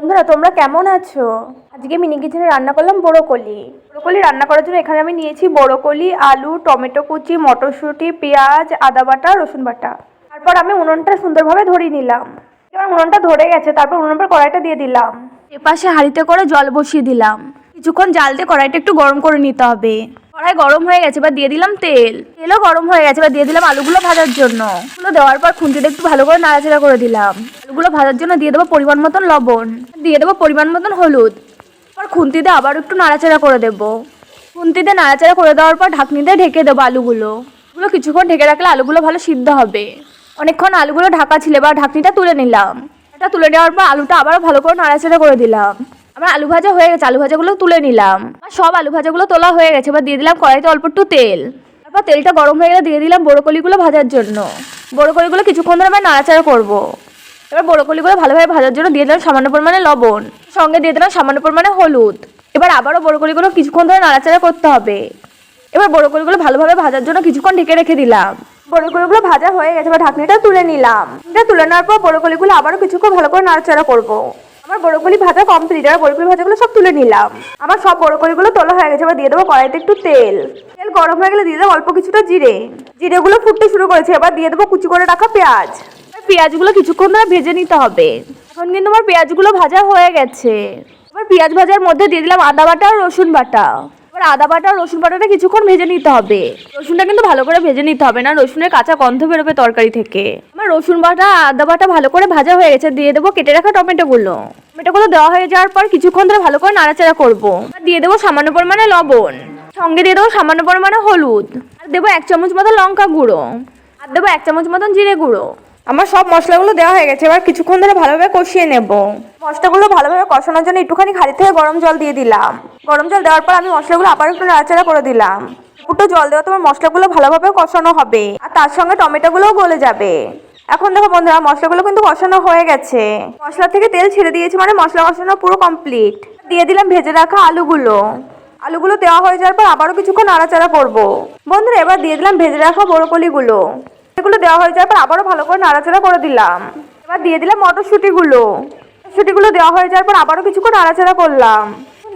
বন্ধুরা, তোমরা কেমন আছো? আজকে মিনি কিচেনে রান্না করলাম বড়োকলি। বড়োকলি রান্না করার জন্য এখানে আমি নিয়েছি বড়োকলি, আলু, টমেটো কুচি, মটরশুঁটি, পেঁয়াজ, আদা বাটা, রসুন বাটা। তারপর আমি উনুনটা সুন্দরভাবে ধরিয়ে নিলাম। এবার উনুনটা ধরে গেছে, তারপর উনুনের পর কড়াইটা দিয়ে দিলাম। এপাশে হাঁড়িতে করে জল বসিয়ে দিলাম। কিছুক্ষণ জাল দিয়ে কড়াইটা একটু গরম করে নিতে হবে। কড়াই গরম হয়ে গেছে, এবার দিয়ে দিলাম তেল। তেলও গরম হয়ে গেছে, এবার দিয়ে দিলাম আলুগুলো ভাজার জন্য। দেওয়ার পর খুন্তিতে একটু ভালো করে নাড়াচাড়া করে দিলাম। আলুগুলো ভাজার জন্য দিয়ে দেবো পরিমাণ মতন লবণ। দিয়ে দেবো পরিমাণ মতন হলুদ। আর খুন্তিতে আবার একটু নাড়াচাড়া করে দেবো। খুন্তিতে নাড়াচাড়া করে দেওয়ার পর ঢাকনিতে ঢেকে দেবো আলুগুলো। এগুলো কিছুক্ষণ ঢেকে রাখলে আলুগুলো ভালো সিদ্ধ হবে। অনেকক্ষণ আলুগুলো ঢাকা ছিল বা ঢাকনিটা তুলে নিলাম। এটা তুলে নেওয়ার পর আলুটা আবারও ভালো করে নাড়াচাড়া করে দিলাম। আমার আলু ভাজা হয়ে গেছে, আলু ভাজাগুলো তুলে নিলাম। আর সব আলু ভাজাগুলো তোলা হয়ে গেছে, এবার দিয়ে দিলাম কড়াইতে অল্প একটু তেল। তারপর তেলটা গরম হয়ে গেলে দিয়ে দিলাম বড়োকলিগুলো ভাজার জন্য। বড়োকলিগুলো কিছুক্ষণ ধরে আমি নাড়াচাড়া করব। এবার বড়োকলিগুলো ভালোভাবে ভাজার জন্য দিয়ে দিলাম সামান্য পরিমাণে লবণ। সঙ্গে দিয়ে দিলাম সামান্য পরিমাণে হলুদ। এবার আবারও বড়োকলিগুলো কিছুক্ষণ ধরে নাড়াচাড়া করতে হবে। এবার বড়োকলিগুলো ভালোভাবে ভাজার জন্য কিছুক্ষণ ঢেকে রেখে দিলাম। বড়োকলিগুলো ভাজা হয়ে গেছে, এবার ঢাকনিটা তুলে নিলাম। এটা তুলে নেওয়ার পর বড়োকলিগুলো আবারও কিছুক্ষণ ভালো করে নাড়াচাড়া করব। আমার বড়োকলি ভাজা কমপ্লিট আর বড়োকলি ভাজাগুলো সব তুলে নিলাম। আমার সব বড়োকলিগুলো তোলা হয়ে গেছে, এবার দিয়ে দেবো কড়াইতে একটু তেল। তেল গরম হয়ে গেলে দিয়ে দেবো অল্প কিছুটা জিরে। জিরেগুলো ফুটতে শুরু করেছে, এবার দিয়ে দেবো কুচি করে রাখা পেঁয়াজ। পেঁয়াজগুলো কিছুক্ষণ ধরে ভেজে নিতে হবে। এখন কিন্তু আমার পেঁয়াজগুলো ভাজা হয়ে গেছে। এবার পেঁয়াজ ভাজার মধ্যে দিয়ে দিলাম আদা বাটা আর রসুন বাটা। এবার আদা বাটা আর রসুন বাটাটা কিছুক্ষণ ভেজে নিতে হবে। রসুনটা কিন্তু ভালো করে ভেজে নিতে হবে না, রসুনের কাঁচা গন্ধ বেরোবে তরকারি থেকে। আমার রসুন বাটা, আদা বাটা ভালো করে ভাজা হয়ে গেছে, দিয়ে দেবো কেটে রাখা টমেটোগুলো। টমেটোগুলো দেওয়া হয়ে যাওয়ার পর কিছুক্ষণ ধরে ভালো করে নাড়াচাড়া করব। দিয়ে দেবো সামান্য পরিমাণে লবণ। সঙ্গে দিয়ে দেবো সামান্য পরিমাণে হলুদ। আর দেবো এক চামচ মতো লঙ্কা গুঁড়ো। আর দেবো এক চামচ মতন জিরে গুঁড়ো। আমার সব মশলাগুলো দেওয়া হয়ে গেছে, এবার কিছুক্ষণ ধরে ভালোভাবে কষিয়ে নেব। মশলাগুলো ভালোভাবে কষানোর জন্য একটুখানি খালি থেকে গরম জল দিয়ে দিলাম। গরম জল দেওয়ার পর আমি মশলাগুলো আবার একটু নাড়াচাড়া করে দিলাম। একটু জল দেওয়া তোমার মশলাগুলো ভালোভাবে কষানো হবে, আর তার সঙ্গে টমেটোগুলোও গলে যাবে। এখন দেখো বন্ধুরা, মশলাগুলো কিন্তু কষানো হয়ে গেছে। মশলা থেকে তেল ছেড়ে দিয়েছে মানে মশলা কষানো পুরো কমপ্লিট দিয়ে দিলাম ভেজে রাখা আলুগুলো। আলুগুলো দেওয়া হয়ে যাওয়ার পর আবারও কিছুক্ষণ নাড়াচাড়া করব। বন্ধুরা, এবার দিয়ে দিলাম ভেজে রাখা বড়কলিগুলো। এগুলো দেওয়া হয়ে যাওয়ার পর আবারও ভালো করে নাড়াচাড়া করে দিলাম। এবার দিয়ে দিলাম মটরশুঁটিগুলো। মটরশুঁটিগুলো দেওয়া হয়ে যাওয়ার পর আবারও কিছুক্ষণ নাড়াচাড়া করলাম।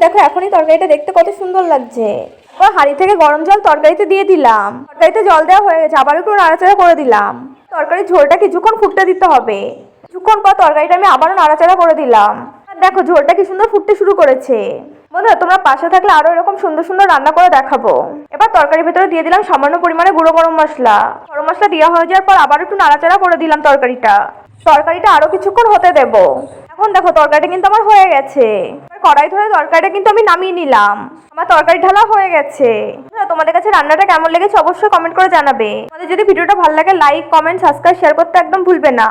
দেখো, এখনই তরকারিটা দেখতে কত সুন্দর লাগছে। এবার হাঁড়ি থেকে গরম জল তরকারিতে দিয়ে দিলাম। তরকারিতে জল দেওয়া হয়ে গেছে, আবারও একটু নাড়াচাড়া করে দিলাম। তরকারির ঝোলটা কিছুক্ষণ ফুটতে দিতে হবে। কিছুক্ষণ পর তরকারিটা আমি আবারও নাড়াচাড়া করে দিলাম। দেখো ঝোলটা কি সুন্দর ফুটতে শুরু করেছে। বন্ধুরা, তোমরা পাশে থাকলে আরও এরকম সুন্দর সুন্দর রান্না করে দেখাবো। এবার তরকারির ভেতরে দিয়ে দিলাম সামান্য পরিমাণে গুঁড়ো গরম মশলা। গরম মশলা দেওয়া হয়ে যাওয়ার পর আবার একটু নাড়াচাড়া করে দিলাম তরকারিটা। তরকারিটা আরও কিছুক্ষণ হতে দেবো। এখন দেখো, তরকারিটা কিন্তু আমার হয়ে গেছে। কড়াই ধরে তরকারিটা কিন্তু আমি নামিয়ে নিলাম। আমার তরকারি ঢালা হয়ে গেছে। তোমাদের কাছে রান্নাটা কেমন লেগেছে অবশ্যই কমেন্ট করে জানাবে। তোমাদের যদি ভিডিওটা ভালো লাগে, লাইক, কমেন্ট সাবস্ক্রাইব শেয়ার করতে একদম ভুলবে না।